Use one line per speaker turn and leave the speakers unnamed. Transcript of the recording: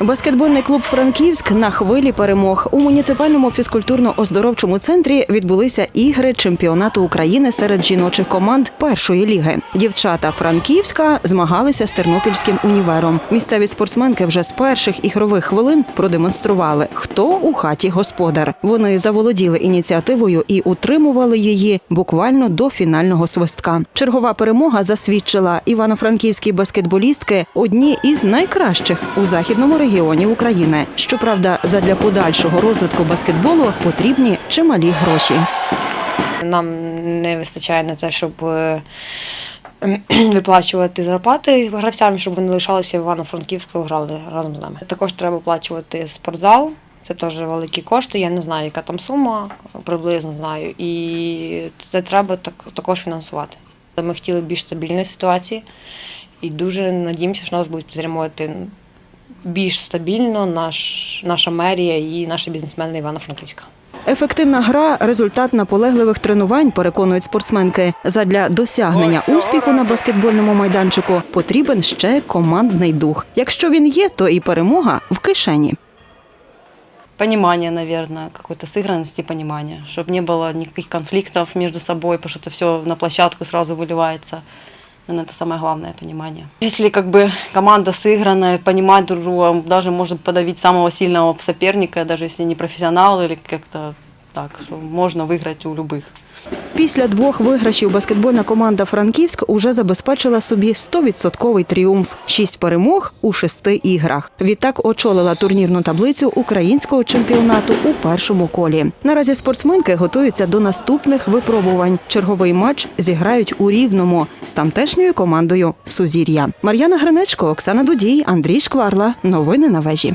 Баскетбольний клуб Франківськ на хвилі перемог у муніципальному фізкультурно-оздоровчому центрі відбулися ігри чемпіонату України серед жіночих команд першої ліги. Дівчата Франківська змагалися з Тернопільським універом. Місцеві спортсменки вже з перших ігрових хвилин продемонстрували, хто у хаті господар. Вони заволоділи ініціативою і утримували її буквально до фінального свистка. Чергова перемога засвідчила івано-франківські баскетболістки одні із найкращих у західному регіоні України. Щоправда, задля подальшого розвитку баскетболу потрібні чималі гроші.
Нам не вистачає на те, щоб е, виплачувати зарплати гравцям, щоб вони лишалися в Івано-Франківську, грали разом з нами. Також треба оплачувати спортзал. Це теж великі кошти. Я не знаю, яка там сума, приблизно знаю. І це треба так, також фінансувати. Ми хотіли більш стабільної ситуації і дуже надіємося, що нас будуть підтримувати більш стабільно наш, наша мерія і наші бізнесмени Івано-Франківська.
Ефективна гра результат наполегливих тренувань, переконують спортсменки. Задля досягнення успіху на баскетбольному майданчику потрібен ще командний дух. Якщо він є, то і перемога в кишені.
понимание, наверное, какой-то сыгранности понимания, чтобы не было никаких конфликтов между собой, потому что это все на площадку сразу выливается. Наверное, это самое главное понимание. Если как бы команда сыгранная, понимать друг друга, даже может подавить самого сильного соперника, даже если не профессионал или как-то так, что можно выиграть у любых.
Після двох виграшів баскетбольна команда Франківськ уже забезпечила собі 100% тріумф. Шість перемог у шести іграх. Відтак очолила турнірну таблицю українського чемпіонату у першому колі. Наразі спортсменки готуються до наступних випробувань. Черговий матч зіграють у рівному з тамтешньою командою Сузір'я. Мар'яна Гринечко, Оксана Дудій, Андрій Шкварла. Новини на вежі.